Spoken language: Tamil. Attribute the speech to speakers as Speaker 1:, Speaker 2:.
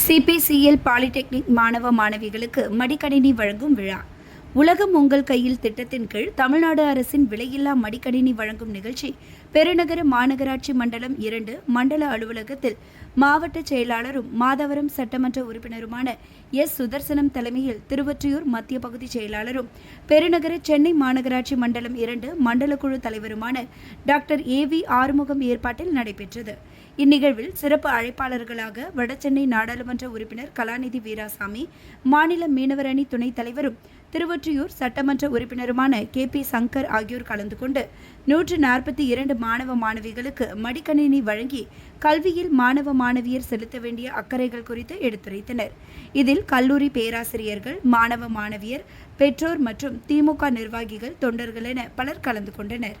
Speaker 1: சிபிசிஎல் பாலிடெக்னிக் மாணவ மாணவிகளுக்கு மடிக்கணினி வழங்கும் விழா. உலகம் உங்கள் கையில் திட்டத்தின் கீழ் தமிழ்நாடு அரசின் விலையில்லா மடிக்கணினி வழங்கும் நிகழ்ச்சி பெருநகர மாநகராட்சி மண்டலம் இரண்டு மண்டல அலுவலகத்தில் மாவட்ட செயலாளரும் மாதவரம் சட்டமன்ற உறுப்பினருமான எஸ் சுதர்சனம் தலைமையில் திருவொற்றியூர் மத்திய பகுதி செயலாளரும் பெருநகர சென்னை மாநகராட்சி மண்டலம் இரண்டு மண்டல குழு தலைவருமான டாக்டர் ஏ வி ஆறுமுகம் ஏற்பாட்டில் நடைபெற்றது. இந்நிகழ்வில் சிறப்பு அழைப்பாளர்களாக வடசென்னை நாடாளுமன்ற உறுப்பினர் கலாநிதி வீராசாமி மாநில மீனவர் அணி துணைத் தலைவரும் திருவொற்றியூர் சட்டமன்ற உறுப்பினருமான கே பி சங்கர் ஆகியோர் கலந்து கொண்டு நூற்று நாற்பத்தி இரண்டு மாணவ மாணவிகளுக்கு மடிக்கணினி வழங்கி கல்வியில் மாணவ மாணவியர் செலுத்த வேண்டிய அக்கறைகள் குறித்து எடுத்துரைத்தனர். இதில் கல்லூரி பேராசிரியர்கள் மாணவ மாணவியர் பெற்றோர் மற்றும் திமுக நிர்வாகிகள் தொண்டர்கள் என பலர் கலந்து கொண்டனர்.